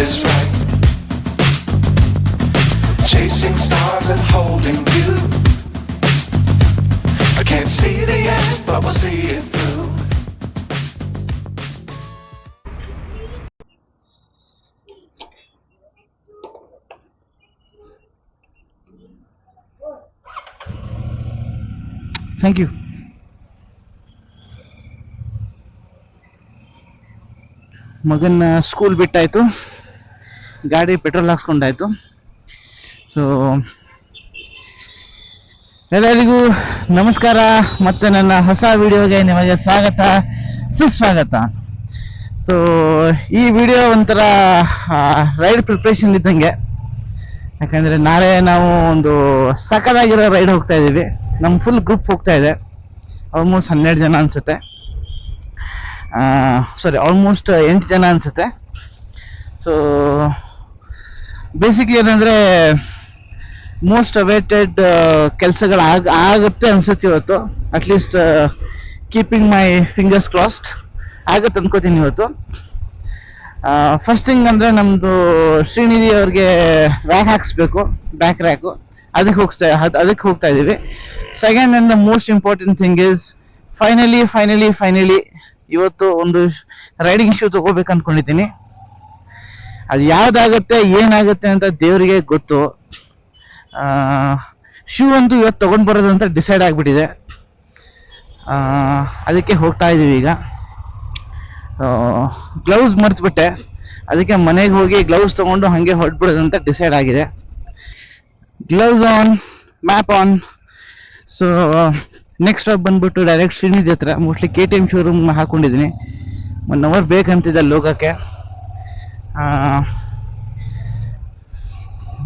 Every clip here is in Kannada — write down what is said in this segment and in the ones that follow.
is right. Chasing stars and holding you. I can't see the end, but we'll see it through. Thank you ಮಗನ ಸ್ಕೂಲ್ ಬಿಟ್ಟಾಯ್ತು ಗಾಡಿ ಪೆಟ್ರೋಲ್ ಹಾಕ್ಸ್ಕೊಂಡಾಯ್ತು. ಸೊ ಎಲ್ಲರಿಗೂ ನಮಸ್ಕಾರ. ಮತ್ತೆ ನನ್ನ ಹೊಸ ವಿಡಿಯೋಗೆ ನಿಮಗೆ ಸ್ವಾಗತ. ಸುಸ್ವಾಗತ. ಸೊ ಈ ವಿಡಿಯೋ ಒಂಥರ ರೈಡ್ ಪ್ರಿಪ್ರೇಷನ್ ಇದ್ದಂಗೆ. ಯಾಕಂದ್ರೆ ನಾಳೆ ನಾವು ಒಂದು ಸಕದಾಗಿರೋ ರೈಡ್ ಹೋಗ್ತಾ ಇದ್ದೀವಿ. ನಮ್ಮ ಫುಲ್ ಗ್ರೂಪ್ ಹೋಗ್ತಾ ಇದೆ. ಆಲ್ಮೋಸ್ಟ್ ಹನ್ನೆರಡು ಜನ ಅನ್ಸುತ್ತೆ. ಸಾರಿ ಆಲ್ಮೋಸ್ಟ್ ಎಂಟು ಜನ ಅನ್ಸುತ್ತೆ. ಸೊ ಬೇಸಿಕ್ಲಿ ಏನಂದ್ರೆ ಮೋಸ್ಟ್ ಅವೇಟೆಡ್ ಕೆಲಸಗಳು ಆಗ, ಆಗುತ್ತೆ ಅನ್ಸುತ್ತೆ ಇವತ್ತು. At least keeping my fingers crossed ಆಗುತ್ತೆ ಅನ್ಕೋತೀನಿ ಇವತ್ತು. ಫಸ್ಟ್ ಥಿಂಗ್ ಅಂದ್ರೆ ನಮ್ದು ಶ್ರೀನಿಧಿ ಅವ್ರಿಗೆ ರ್ಯಾಕ್ ಹಾಕ್ಸ್ಬೇಕು ಬ್ಯಾಕ್ ರ್ಯಾಕು ಅದಕ್ಕೆ ಹೋಗ್ತಾ, ಅದ್- ಅದಕ್ಕೆ ಹೋಗ್ತಾ ಇದೀವಿ. Second and the most important thing is finally finally finally ಇವತ್ತು ಒಂದು ರೈಡಿಂಗ್ ಶೂ ತಗೋಬೇಕು ಅನ್ಕೊಂಡಿದ್ದೀನಿ ಅದು ಯಾವ್ದಾಗತ್ತೆ, ಏನಾಗುತ್ತೆ ಅಂತ ದೇವರಿಗೆ ಗೊತ್ತು. ಶೂ ಅಂತೂ ಇವತ್ತು ತಗೊಂಡ್ ಬರೋದು ಅಂತ ಡಿಸೈಡ್ ಆಗಿಬಿಟ್ಟಿದೆ. ಅದಕ್ಕೆ ಹೋಗ್ತಾ ಇದೀವಿ ಈಗ. ಗ್ಲೌಸ್ ಮರ್ತ್ಬಿಟ್ಟೆ. ಅದಕ್ಕೆ ಮನೆಗೆ ಹೋಗಿ ಗ್ಲೌಸ್ ತಗೊಂಡು ಹಾಗೆ ಹೊರಟ್ಬಿಡೋದು ಅಂತ ಡಿಸೈಡ್ ಆಗಿದೆ. Gloves on map on so next stop ಬಂದ್ಬಿಟ್ಟು ಡೈರೆಕ್ಟ್ ಶ್ರೀನಿಧಿ ಹತ್ರ. Mostly K T M showroom ಹಾಕೊಂಡಿದ್ದೀನಿ. ಒನ್ ಅವರ್ ಬೇಕಂತಿದೆ ಹೋಗೋಕ್ಕೆ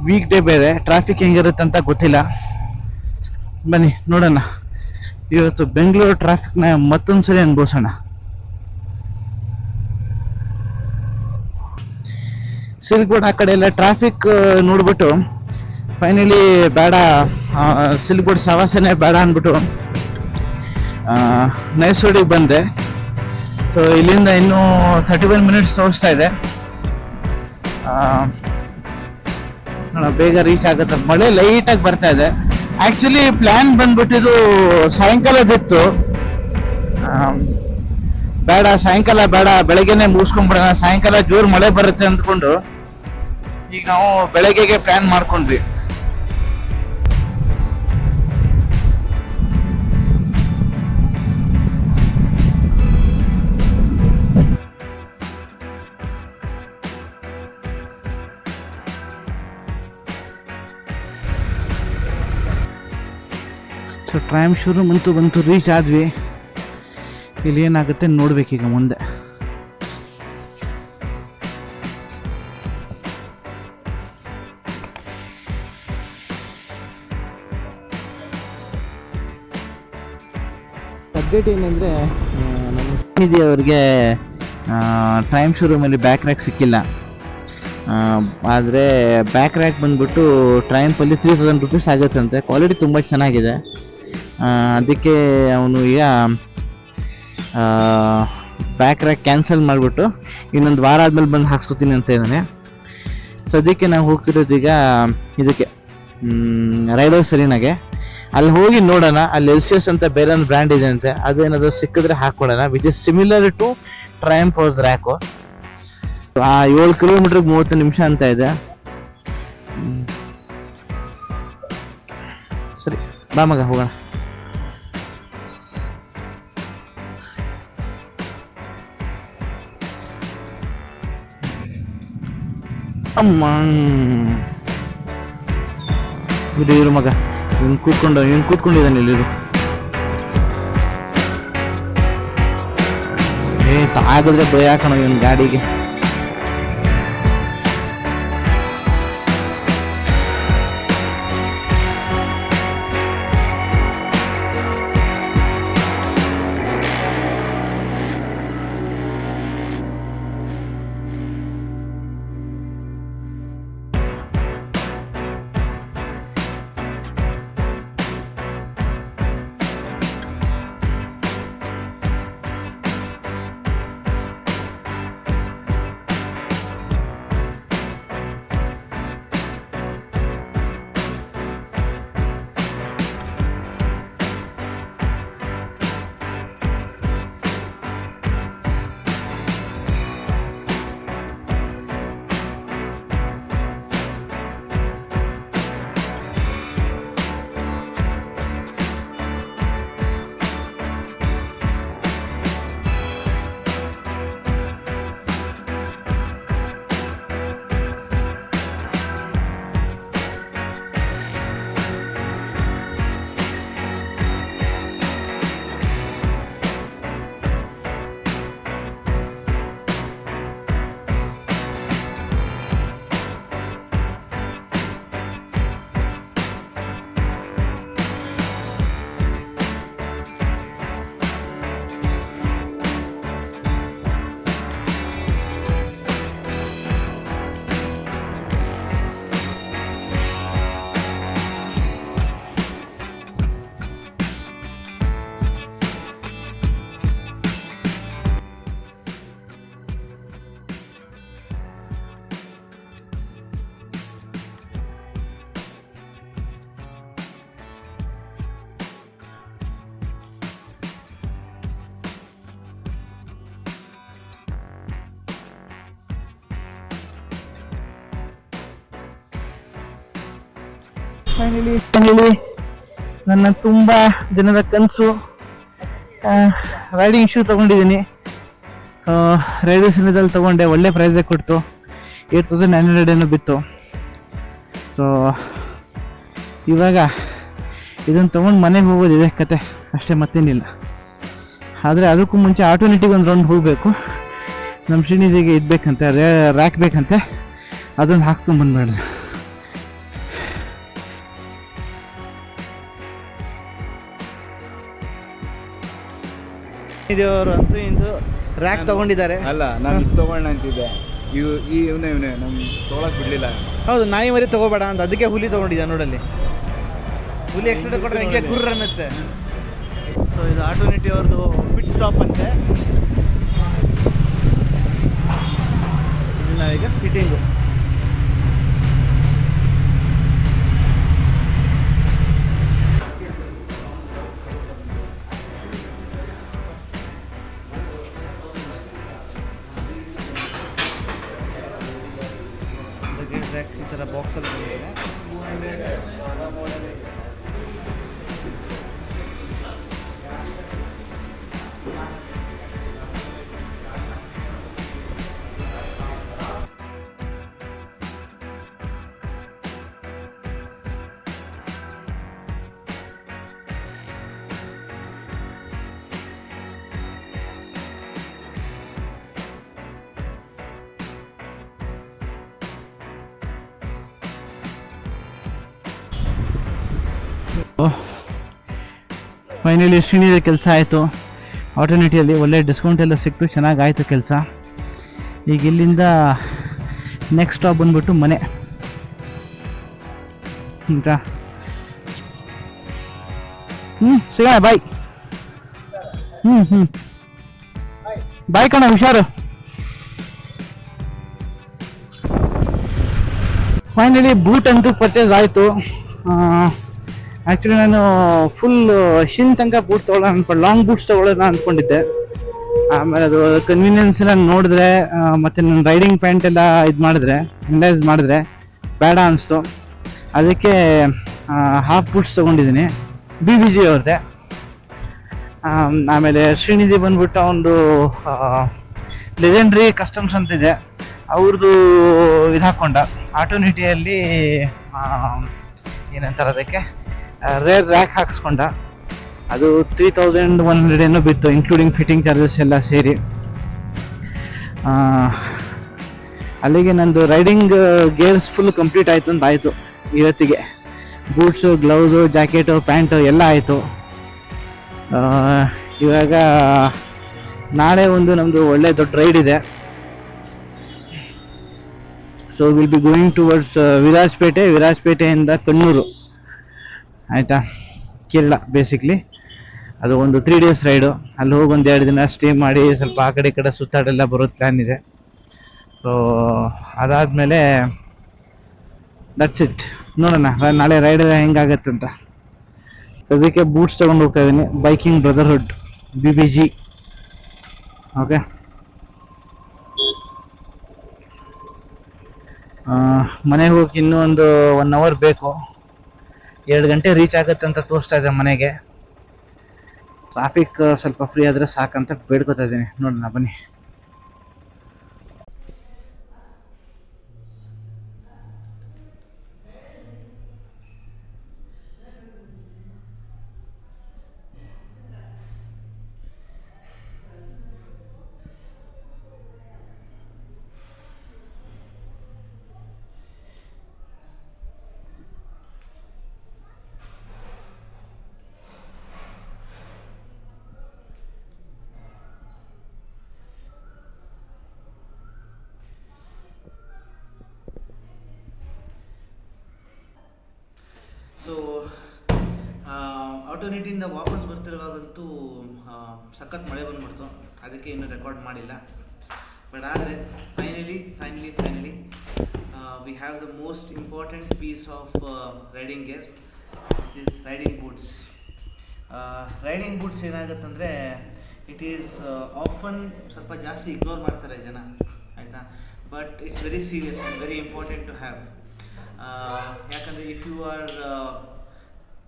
ವೀಕ್ ಡೇ ಬೇರೆ ಟ್ರಾಫಿಕ್ ಹೆಂಗಿರುತ್ತೆ ಅಂತ ಗೊತ್ತಿಲ್ಲ. ಬನ್ನಿ, ನೋಡೋಣ. ಇವತ್ತು ಬೆಂಗಳೂರು ಟ್ರಾಫಿಕ್ನ ಮತ್ತೊಂದ್ಸರಿ ಅನುಭವಿಸೋಣ. ಸಿಲ್ಕ್ಬೋರ್ಡ್ ಆ ಕಡೆ ಎಲ್ಲ ಟ್ರಾಫಿಕ್ ನೋಡ್ಬಿಟ್ಟು. ಫೈನಲಿ ಬೇಡ ಸಿಲ್ಕ್ಬೋರ್ಡ್ ಸವಾಸನೆ ಬೇಡ ಅಂದ್ಬಿಟ್ಟು ಮೈಸೂರಿಗೆ ಬಂದೆ. ಸೊ ಇಲ್ಲಿಂದ ಇನ್ನೂ ಥರ್ಟಿ ಒನ್ ಮಿನಿಟ್ಸ್ ತೋರಿಸ್ತಾ ಇದೆ. ಬೇಗ ರೀಚ್ ಆಗುತ್ತೆ. ಮಳೆ ಲೈಟಾಗಿ ಬರ್ತಾ ಇದೆ. ಆ್ಯಕ್ಚುಲಿ ಪ್ಲ್ಯಾನ್ ಬಂದ್ಬಿಟ್ಟಿದ್ದು ಸಾಯಂಕಾಲದಿತ್ತು ಬೇಡ, ಸಾಯಂಕಾಲ ಬೇಡ, ಬೆಳಗ್ಗೆನೆ ಮುಗಿಸ್ಕೊಂಡ್ಬಿಡೋಣ. ಸಾಯಂಕಾಲ ಜೋರು ಮಳೆ ಬರುತ್ತೆ ಅಂದ್ಕೊಂಡು ಈಗ ನಾವು ಬೆಳಗ್ಗೆಗೆ ಪ್ಲ್ಯಾನ್ ಮಾಡ್ಕೊಂಡ್ವಿ. ಸೊ ಟ್ರೈಮ್ ಶುರು ಬಂತು ಬಂತು ರೀಚ್ ಆದ್ವಿ. ಇಲ್ಲಿ ಏನಾಗುತ್ತೆ ನೋಡ್ಬೇಕೀಗ ಮುಂದೆ. ಅಪ್ಡೇಟ್ ಏನಂದರೆ ನಮ್ಮ ಅವ್ರಿಗೆ ಟೈಮ್ ಶೋರೂಮಲ್ಲಿ ಬ್ಯಾಕ್ ರ್ಯಾಕ್ ಸಿಕ್ಕಿಲ್ಲ. ಆದರೆ ಬ್ಯಾಕ್ ರ್ಯಾಕ್ ಬಂದ್ಬಿಟ್ಟು ಟ್ರೈಂಪಲ್ಲಿ ತ್ರೀ ತೌಸಂಡ್ ರುಪೀಸ್ ಆಗುತ್ತಂತೆ. ಕ್ವಾಲಿಟಿ ತುಂಬ ಚೆನ್ನಾಗಿದೆ. ಅದಕ್ಕೆ ಅವನು ಈಗ ಬ್ಯಾಕ್ ರ್ಯಾಕ್ ಕ್ಯಾನ್ಸಲ್ ಮಾಡಿಬಿಟ್ಟು ಇನ್ನೊಂದು ವಾರ ಆದಮೇಲೆ ಬಂದು ಹಾಕ್ಸ್ಕೊತೀನಿ ಅಂತ ಇದ್ದಾನೆ. ಸೊ ಅದಕ್ಕೆ ನಾವು ಹೋಗ್ತಿರೋದು ಈಗ ಇದಕ್ಕೆ ರೈಡರ್ ಸರಿನಾಗೆ. ಅಲ್ಲಿ ಹೋಗಿ ನೋಡೋಣ, ಅಲ್ಲಿ ಎಲ್ ಸಿ ಎಸ್ ಅಂತ ಬೇರೆ ಒಂದು ಬ್ರ್ಯಾಂಡ್ ಇದೆ ಅಂತೆ, ಅದೇನಾದರೂ ಸಿಕ್ಕಿದ್ರೆ ಹಾಕ್ಕೊಡೋಣ which is similar to Triumph for rack ಆ, ಏಳು ಕಿಲೋಮೀಟರ್ ಮೂವತ್ತು ನಿಮಿಷ ಅಂತ ಇದೆ. ಸರಿ, ಬಾ ಮಗ, ಹೋಗೋಣ. ಅಮ್ಮ. ಇದು ಮಗ. ಇವ್ನು ಕೂತ್ಕೊಂಡು ಇವ್ನು ಕೂತ್ಕೊಂಡಿದ್ದಾನೆ ಇಲ್ಲಿ ಏ ತಾಗಿದ್ರೆ ಭಯ ಹಾಕೋಣ ಇವನ್ ಗಾಡಿಗೆ. ಫೈನಲಿ ಫೈನಲಿ ನನ್ನ ತುಂಬ ದಿನದ ಕನಸು. ರೈಡಿಂಗ್ ಶೂ ತಗೊಂಡಿದ್ದೀನಿ. ರೈಡಿಂಗ್ ಸಿನಿದಲ್ಲಿ ತಗೊಂಡೆ, ಒಳ್ಳೆ ಪ್ರೈಸೇ ಕೊಡ್ತು. ಏಟ್ ತೌಸಂಡ್ ನೈನ್ ಹಂಡ್ರೆಡ್ ಏನೋ ಬಿತ್ತು. ಸೊ ಇವಾಗ ಇದನ್ನು ತೊಗೊಂಡು ಮನೆಗೆ ಹೋಗೋದಿದೆ ಕತೆ. ಅಷ್ಟೇ ಮತ್ತೇನಿಲ್ಲ. ಆದರೆ ಅದಕ್ಕೂ ಮುಂಚೆ ಆಟೋನೆಟಿಗೆ ಒಂದು ರೌಂಡ್ ಹೋಗಬೇಕು. ನಮ್ಮ ಶ್ರೀನಿಧಿಗೆ ಇದ್ಬೇಕಂತೆ ರೇ ರ್ಯಾಕ್ ಬೇಕಂತೆ ಅದೊಂದು ಹಾಕ್ಕೊಂಡು ಬಂದ್ಬೇಡ್ರಿ ಅವರು ಅಂತೂ ಇಂದು ರ್ಯಾಕ್ ತಗೊಂಡಿದ್ದಾರೆ. ಅಲ್ಲ ನಾನು ಇದು ತಗೊಳ್ಳೋಣ ಅಂತಿದ್ದೆ. ಇವು ಈ ಇವನೇ ಇವನೇ ನಮ್ಗೆ ತೊಗೊಳಕ್ ಬಿಡ್ಲಿಲ್ಲ. ಹೌದು ನಾಯಿ ಮರಿ ತಗೋಬೇಡ ಅಂತ. ಅದಕ್ಕೆ ಹುಲಿ ತಗೊಂಡಿದ್ದೆ ನೋಡಲ್ಲಿ. ಹುಲಿ ಎಕ್ಸ್ಟ್ರಾ ಕೊಟ್ಟರೆ ಹೆಂಗೆ ಗುರ್ರ ಅನ್ನತ್ತೆ ಸೊ ಇದು ಆಟೋನಿಟಿ ಅವ್ರದ್ದು ಪಿಟ್ ಸ್ಟಾಪ್ ಅಂತೆ. ನಾವೀಗ ಫಿಟ್ಟಿಂಗು ಫೈನಲಿ ಶ್ರೀನಿದ ಕೆಲಸ ಆಯಿತು. ಆಟೋನಿಟಿಯಲ್ಲಿ ಒಳ್ಳೆ ಡಿಸ್ಕೌಂಟ್ ಎಲ್ಲ ಸಿಕ್ತು. ಚೆನ್ನಾಗಾಯಿತು ಕೆಲಸ. ಈಗ ಇಲ್ಲಿಂದ ನೆಕ್ಸ್ಟ್ ಸ್ಟಾಪ್ ಬಂದ್ಬಿಟ್ಟು ಮನೆ. ಆಯಿತಾ ಹ್ಞೂ ಸಿಗೋಣ ಬಾಯ್ ಹ್ಞೂ ಹ್ಞೂ ಬಾಯ್ ಕಣ, ಹುಷಾರು. ಫೈನಲಿ ಬೂಟ್ ಅಂತೂ ಪರ್ಚೇಸ್ ಆಯಿತು. ಆ್ಯಕ್ಚುಲಿ ನಾನು ಫುಲ್ ಶಿನ್ ತನಕ ಬೂಟ್ ತೊಗೊಳ್ಳೋಣ ಅನ್ಕೊಂಡು ಲಾಂಗ್ ಬೂಟ್ಸ್ ತೊಗೊಳ್ಳೋಣ ಅಂದ್ಕೊಂಡಿದ್ದೆ ಆಮೇಲೆ ಅದು ಕನ್ವೀನಿಯನ್ಸ್ ಎಲ್ಲ ನೋಡಿದ್ರೆ ಮತ್ತು ನನ್ನ ರೈಡಿಂಗ್ ಪ್ಯಾಂಟ್ ಎಲ್ಲ ಇದು ಮಾಡಿದ್ರೆ ಅನಲೈಸ್ ಮಾಡಿದ್ರೆ ಬೇಡ ಅನಿಸ್ತು. ಅದಕ್ಕೆ ಹಾಫ್ ಬೂಟ್ಸ್ ತೊಗೊಂಡಿದ್ದೀನಿ. ಬಿ ಬಿ ಜಿ ಅವ್ರದ್ದೆ ಆಮೇಲೆ ಶ್ರೀನಿಧಿ ಬಂದ್ಬಿಟ್ಟು ಒಂದು ಲೆಜೆಂಡ್ರಿ ಕಸ್ಟಮ್ಸ್ ಅಂತಿದೆ ಅವ್ರದ್ದು ಇದು. ಹಾಕ್ಕೊಂಡ ಆಟೋನಿಟಿಯಲ್ಲಿ ಏನಂತಾರೆ ಅದಕ್ಕೆ? ರೇರ್ ರ್ಯಾಕ್ ಹಾಕ್ಸ್ಕೊಂಡ. ಅದು ತ್ರೀ ತೌಸಂಡ್ ಒನ್ ಹಂಡ್ರೆಡ್ ಏನೋ ಬಿತ್ತು ಇನ್ಕ್ಲೂಡಿಂಗ್ ಫಿಟ್ಟಿಂಗ್ ಚಾರ್ಜಸ್ ಎಲ್ಲ ಸೇರಿ. ಅಲ್ಲಿಗೆ ನಂದು ರೈಡಿಂಗ್ ಗೇರ್ಸ್ ಫುಲ್ ಕಂಪ್ಲೀಟ್ ಆಯಿತು ಅಂತ ಆಯಿತು ಇವತ್ತಿಗೆ. ಬೂಟ್ಸು ಗ್ಲೌಸು ಜಾಕೆಟು ಪ್ಯಾಂಟು ಎಲ್ಲ ಆಯಿತು. ಇವಾಗ ನಾಳೆ ಒಂದು ನಮ್ಮದು ಒಳ್ಳೆ ದೊಡ್ಡ ರೈಡ್ ಇದೆ. So will be going towards Virajpet ವಿರಾಜ್ಪೇಟೆಯಿಂದ Kannur ಆಯಿತಾ? ಕೇರಳ ಬೇಸಿಕ್ಲಿ ಅದು ಒಂದು ತ್ರೀ ಡೇಸ್ ರೈಡು ಅಲ್ಲಿ ಹೋಗಿ ಒಂದು ಎರಡು ದಿನ ಸ್ಟೇ ಮಾಡಿ ಸ್ವಲ್ಪ ಆ ಕಡೆ ಈ ಕಡೆ ಸುತ್ತಾಡೆಲ್ಲ ಬರೋದು ಪ್ಲ್ಯಾನ್ ಇದೆ. ಸೊ ಅದಾದಮೇಲೆ ದಟ್ಸ್ ಇಟ್ ನೋಡೋಣ, ನಾಳೆ ರೈಡ್ ಹೆಂಗಾಗತ್ತೆ ಅಂತ. ಅದಕ್ಕೆ ಬೂಟ್ಸ್ ತೊಗೊಂಡು ಹೋಗ್ತಾ ಇದ್ದೀನಿ. Biking brotherhood B B G okay ಮನೆಗೆ ಹೋಗಿ ಇನ್ನೂ ಒಂದು ಒನ್ ಅವರ್ ಬೇಕು. ಎರಡು ಗಂಟೆ ರೀಚ್ ಆಗುತ್ತೆ ಅಂತ ತೋರಿಸ್ತಾ ಇದೆ ಮನೆಗೆ. ಟ್ರಾಫಿಕ್ ಸ್ವಲ್ಪ ಫ್ರೀ ಆದರೆ ಸಾಕಂತ ಬೇಡ್ಕೋತಾ ಇದ್ದೀನಿ. ನೋಡೋಣ, ಬನ್ನಿ. ಆಟೋನಿಟಿಯಿಂದ ವಾಪಸ್ ಬರ್ತಿರುವಾಗಂತೂ ಸಖತ್ ಮಳೆ ಬಂದ್ಬಿಡ್ತು. ಅದಕ್ಕೆ ಇನ್ನೂ ರೆಕಾರ್ಡ್ ಮಾಡಿಲ್ಲ. ಬಟ್ ಆದರೆ finally finally finally we have the most important piece of riding gear is is riding boots riding boots ಏನಾಗುತ್ತಂದರೆ it is often ಸ್ವಲ್ಪ ಜಾಸ್ತಿ ಇಗ್ನೋರ್ ಮಾಡ್ತಾರೆ ಜನ, ಆಯಿತಾ? But it's very serious and very important to have ಯಾಕಂದರೆ ಇಫ್ ಯು ಆರ್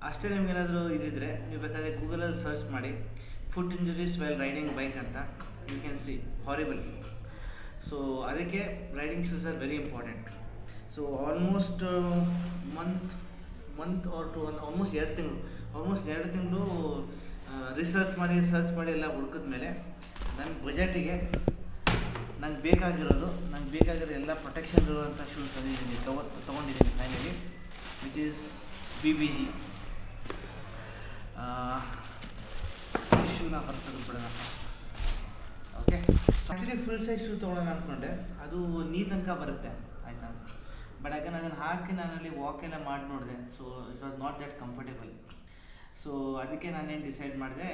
ಅಷ್ಟೇ ನಿಮ್ಗೇನಾದರೂ ಇದಿದ್ರೆ ನೀವು ಬೇಕಾದರೆ ಗೂಗಲಲ್ಲಿ ಸರ್ಚ್ ಮಾಡಿ foot injuries well riding bike ಅಂತ you can see horrible so ಅದಕ್ಕೆ riding shoes are very important so almost month month or two ಒಂದು ಆಲ್ಮೋಸ್ಟ್ ಎರಡು ತಿಂಗಳು ಆಲ್ಮೋಸ್ಟ್ ಎರಡು ತಿಂಗಳು ರಿಸರ್ಚ್ ಮಾಡಿ ಸರ್ಚ್ ಮಾಡಿ ಎಲ್ಲ ಹುಡುಕಿದ ಮೇಲೆ ನನ್ನ ಬಜೆಟಿಗೆ ನಂಗೆ ಬೇಕಾಗಿರೋದು, ನಂಗೆ ಬೇಕಾಗಿರೋ ಎಲ್ಲ ಪ್ರೊಟೆಕ್ಷನ್ ಇರುವಂಥ ಶೂಸ್ ತಂದಿದ್ದೀನಿ, ತಗೊ, ತೊಗೊಂಡಿದ್ದೀನಿ finally which is B B G ಬರ್ತದೆ ಬಿಡೋಣ. Okay actually full size shoe ತೊಗೊಳ್ಳೋಣ ಅಂದ್ಕೊಂಡೆ ಅದು ನೀ ತನಕ ಬರುತ್ತೆ, ಆಯಿತಾ? ಬಟ್ ಯಾಕಂದ್ರೆ ಅದನ್ನು ಹಾಕಿ ನಾನಲ್ಲಿ ವಾಕ್ ಎಲ್ಲ ಮಾಡಿ ನೋಡಿದೆ. So it was not that comfortable so ಅದಕ್ಕೆ ನಾನೇನು ಡಿಸೈಡ್ ಮಾಡಿದೆ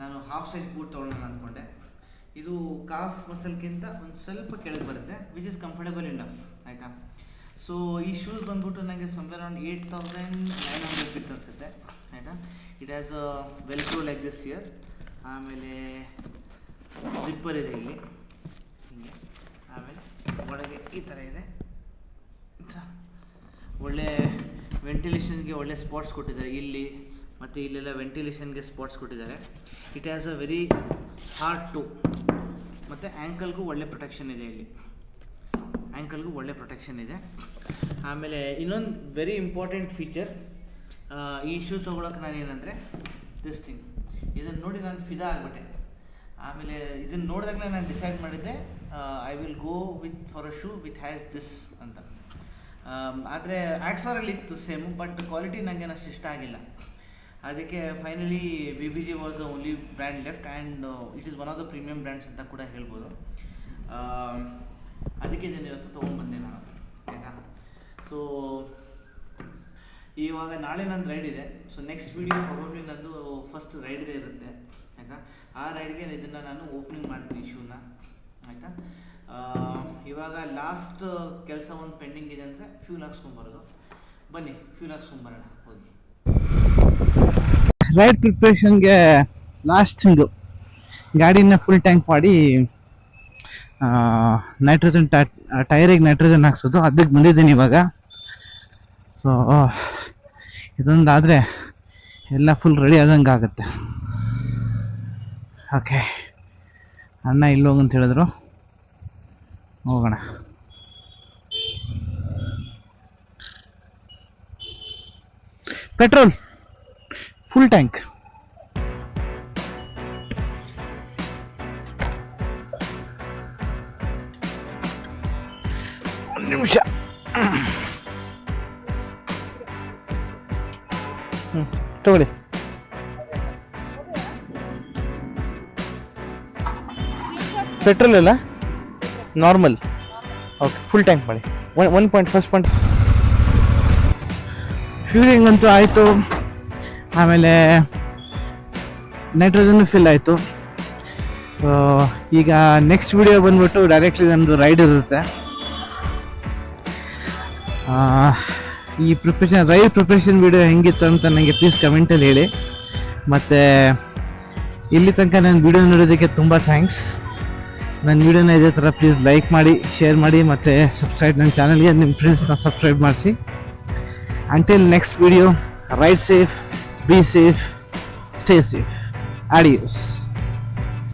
ನಾನು ಹಾಫ್ ಸೈಜ್ ಬೂಟ್ ತೊಗೊಳ್ಳೋಣ ಅಂದ್ಕೊಂಡೆ ಇದು ಕಾಫ್ ಮಸಲ್ಗಿಂತ ಒಂದು ಸ್ವಲ್ಪ ಕೆಳಗೆ ಬರುತ್ತೆ ವಿಚ್ ಇಸ್ ಕಂಫರ್ಟೇಬಲ್ ಇನಫ್ ಆಯಿತಾ? ಸೊ ಈ ಶೂಸ್ ಬಂದ್ಬಿಟ್ಟು ನನಗೆ somewhere around eight thousand nine hundred ಬಿತ್ತು ಅನಿಸುತ್ತೆ, ಆಯಿತಾ? It has a velcro like this here ಆಮೇಲೆ ಸ್ಲಿಪ್ಪರ್ ಇದೆ ಇಲ್ಲಿ. ಹೀಗೆ. ಆಮೇಲೆ ಒಳಗೆ ಈ ಥರ ಇದೆ? ಒಳ್ಳೆ ವೆಂಟಿಲೇಷನ್ಗೆ ಒಳ್ಳೆ ಸ್ಪಾಟ್ಸ್ ಕೊಟ್ಟಿದ್ದಾರೆ ಇಲ್ಲಿ, ಮತ್ತು ಇಲ್ಲೆಲ್ಲ ವೆಂಟಿಲೇಷನ್ಗೆ ಸ್ಪಾಟ್ಸ್ ಕೊಟ್ಟಿದ್ದಾರೆ. It has a very hard toe ಮತ್ತು ಆ್ಯಂಕಲ್ಗೂ ಒಳ್ಳೆ ಪ್ರೊಟೆಕ್ಷನ್ ಇದೆ ಇಲ್ಲಿ. ಆ್ಯಂಕಲ್ಗೂ ಒಳ್ಳೆ ಪ್ರೊಟೆಕ್ಷನ್ ಇದೆ. ಆಮೇಲೆ ಇನ್ನೊಂದು ವೆರಿ ಇಂಪಾರ್ಟೆಂಟ್ ಫೀಚರ್ ಈ ಶೂ ತೊಗೊಳಕ್ಕೆ ನಾನು ಏನಂದರೆ ದಿಸ್ ಥಿಂಗ್ ಇದನ್ನು ನೋಡಿ ನಾನು ಫಿದಾ ಆಗಿಬಿಟ್ಟೆ. ಆಮೇಲೆ ಇದನ್ನು ನೋಡಿದಾಗ ನಾನು ಡಿಸೈಡ್ ಮಾಡಿದ್ದೆ I will go with for a shoe with has this ಅಂತ. ಆದರೆ ಆಕ್ಸಾರಲ್ಲಿ ಇತ್ತು ಸೇಮ್ ಬಟ್ ಕ್ವಾಲಿಟಿ ನನಗೆ ಅಷ್ಟು ಇಷ್ಟ ಆಗಿಲ್ಲ. ಅದಕ್ಕೆ finally B B G was the only brand left and it is one of the premium brands ಅಂತ ಕೂಡ ಹೇಳ್ಬೋದು. ಅದಕ್ಕೆ ಇದನ್ನು ಇವತ್ತು ತೊಗೊಂಡ್ಬಂದೆ ನಾನು. ಆಯಿತಾ? ಸೊ ಇವಾಗ ನಾಳೆ ನಂದು ರೈಡ್ ಇದೆ. ಸೊ ನೆಕ್ಸ್ಟ್ ವೀಡಿಯೋ ಪ್ರಾಬಬ್ಲಿ ನಂದು ಫಸ್ಟ್ ರೈಡ್ದೇ ಇರುತ್ತೆ. ಆಯಿತಾ? ಆ ರೈಡ್ಗೆ ಇದನ್ನು ನಾನು ಓಪನಿಂಗ್ ಮಾಡ್ತೀನಿ ಶೂನ. ಆಯಿತಾ? ಇವಾಗ ಲಾಸ್ಟ್ ಕೆಲಸ ಒಂದು ಪೆಂಡಿಂಗ್ ಇದೆ ಅಂದರೆ ಫ್ಯೂಲ್ ಹಾಕ್ಸ್ಕೊಂಬರೋದು ಬನ್ನಿ ಫ್ಯೂಲ್ ಹಾಕ್ಸ್ಕೊಂಬರೋಣ ಹೋಗಿ. ರೈಡ್ ಪ್ರಿಪ್ರೇಷನ್ಗೆ ಲಾಸ್ಟ್ ಥಿಂಗು ಗಾಡಿನ ಫುಲ್ ಟ್ಯಾಂಕ್ ಮಾಡಿ ನೈಟ್ರೋಜನ್ ಟೈರಿಗೆ ನೈಟ್ರೋಜನ್ ಹಾಕ್ಸೋದು. ಅದಕ್ಕೆ ಬಂದಿದ್ದೀನಿ ಇವಾಗ. ಸೊ ಇದೊಂದಾದರೆ ಎಲ್ಲ ಫುಲ್ ರೆಡಿ ಆದಂಗೆ ಆಗುತ್ತೆ. ಓಕೆ ಅಣ್ಣ ಇಲ್ಲಿ ಹೋಗಂತ ಹೇಳಿದ್ರು. ಹೋಗೋಣ. ಪೆಟ್ರೋಲ್ ಫುಲ್ ಟ್ಯಾಂಕ್ ನಿಮಿಷ. ಹ್ಞೂ ತಗೊಳ್ಳಿ. ಪೆಟ್ರೋಲ್ ಅಲ್ಲ? ನಾರ್ಮಲ್. ಓಕೆ ಫುಲ್ ಟ್ಯಾಂಕ್ ಮಾಡಿ. One one point first point fuelling ಅಂತೂ ಆಯಿತು. ಆಮೇಲೆ ನೈಟ್ರೋಜನ್ ಫಿಲ್ ಆಯಿತು. ಈಗ ನೆಕ್ಸ್ಟ್ ವಿಡಿಯೋ ಬಂದ್ಬಿಟ್ಟು ಡೈರೆಕ್ಟ್ಲಿ ನಮ್ಮದು ರೈಡ್ ಇರುತ್ತೆ. ಈ ಪ್ರಿಪ್ರೇಷನ್ ರೈಲ್ ಪ್ರಿಪ್ರೇಷನ್ ವಿಡಿಯೋ ಹೆಂಗಿತ್ತು ಅಂತ ನನಗೆ ಪ್ಲೀಸ್ ಕಮೆಂಟಲ್ಲಿ ಹೇಳಿ. ಮತ್ತು, ಇಲ್ಲಿ ತನಕ ನನ್ನ ವಿಡಿಯೋ ನೋಡೋದಕ್ಕೆ ತುಂಬ ಥ್ಯಾಂಕ್ಸ್ ನನ್ನ ವಿಡಿಯೋನ ಇದೇ ಥರ ಪ್ಲೀಸ್ ಲೈಕ್ ಮಾಡಿ ಶೇರ್ ಮಾಡಿ, ಮತ್ತು ಸಬ್ಸ್ಕ್ರೈಬ್ ನನ್ನ ಚಾನಲ್ಗೆ ನಿಮ್ಮ ಫ್ರೆಂಡ್ಸ್ನ ಸಬ್ಸ್ಕ್ರೈಬ್ ಮಾಡಿಸಿ. Until next video ride safe be safe stay safe adios